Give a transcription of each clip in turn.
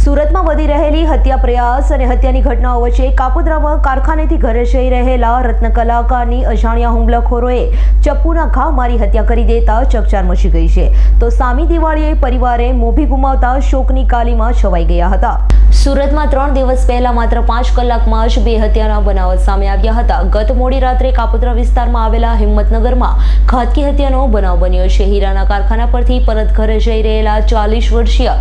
સુરતમાં વધી રહેલી હત્યા પ્રયાસ અને હત્યાની ઘટનાઓ વચ્ચે કાપોદ્રામાં કારખાનેથી ઘરે જઈ રહેલા રત્ન કલાકારની અજાણ્યા હુમલાખોરોએ ચપ્પુના ઘા મારી હત્યા કરી દેતા ચકચાર મચી ગઈ છે. તો સામી દિવાળીએ પરિવારે મોભી ગુમાવતા શોકની કાલીમાં છવાઈ ગયા હતા. સુરતમાં ત્રણ દિવસ પહેલા માત્ર પાંચ કલાકમાં જ બે હત્યાના બનાવ સામે આવ્યા હતા. ગત મોડી રાત્રે કાપોદ્રા વિસ્તારમાં આવેલા હિંમતનગરમાં ઘાતકી હત્યાનો બનાવ બન્યો છે. હીરાના કારખાના પરથી પરત ઘરે જઈ રહેલા ચાલીસ વર્ષીય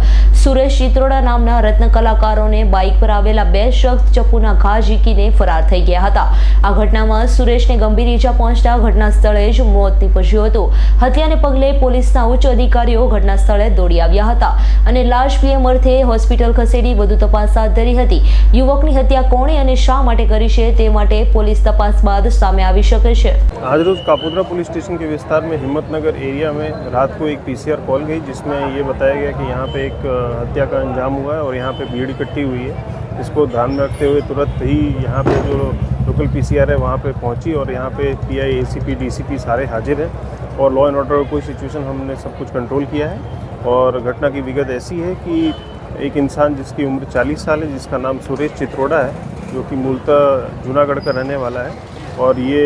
સુરેશ ચિત્રોડા નામના રત્ન કલાકારોને બાઇક પર આવેલા બે શખ્સ ચપ્પુના ઘા ઝીકીને ફરાર થઈ ગયા હતા. આ ઘટનામાં સુરેશને ગંભીર ઈજા પહોંચતા ઘટના સ્થળે જ મોત નીપજ્યું હતું હત્યાને પગલે પોલીસના ઉચ્ચ અધિકારીઓ ઘટના સ્થળે દોડી આવ્યા હતા અને લાશ પીએમ અર્થે હોસ્પિટલ ખસેડી વધુ તપાસ હાથ ધરી હતી યુવકની હત્યા કોણે અને શા માટે કરી છે તે માટે પોલીસ તપાસ બાદ સામે આવી શકે છે आज रोज़ कापोद्रा पुलिस स्टेशन के विस्तार में हिम्मतनगर एरिया में रात को एक पीसीआर कॉल गई जिसमें ये बताया गया कि यहाँ पे एक अ, हत्या का अंजाम हुआ है और यहाँ पे भीड़ इकट्ठी हुई है इसको ध्यान में रखते हुए तुरंत ही यहाँ पे जो लोकल पीसीआर है, वहाँ पे पहुँची और यहाँ पे पीआई एसीपी डीसीपी सारे हाजिर हैं। और लॉ एंड ऑर्डर कोई सिचुएशन हमने सब कुछ कंट्रोल किया है। और घटना की विगत ऐसी है कि एक इंसान जिसकी उम्र 40 साल है, जिसका नाम सुरेश चित्रोड़ा है, जो कि मूलतः जूनागढ़ का रहने वाला है। और ये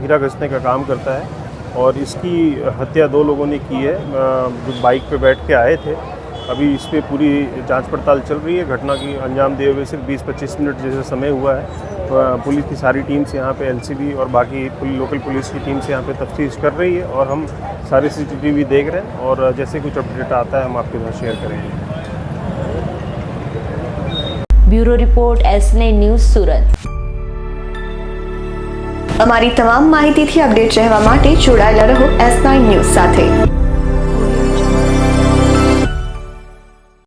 हीरा घसने का काम करता है। और इसकी हत्या दो लोगों ने की है। जो बाइक पे बैठ के आए थे। अभी इस पर पूरी जाँच पड़ताल चल रही है। घटना की अंजाम दिए हुए सिर्फ़ 20-25 मिनट जैसे समय हुआ है। पुलिस की सारी टीम्स यहाँ पे एलसीबी और बाकी पुल- लोकल पुलिस की टीम्स यहाँ पे तफ्तीश कर रही है और हम सारे सीसीटीवी देख रहे हैं और जैसे कुछ अपडेट आता है हम आपके साथ शेयर करेंगे બ્યુરો રિપોર્ટ એસને ન્યૂઝ સુરત અમારી તમામ માહિતીથી અપડેટ રહેવા માટે જોડાયેલા રહો એસ નાઇન ન્યૂઝ સાથે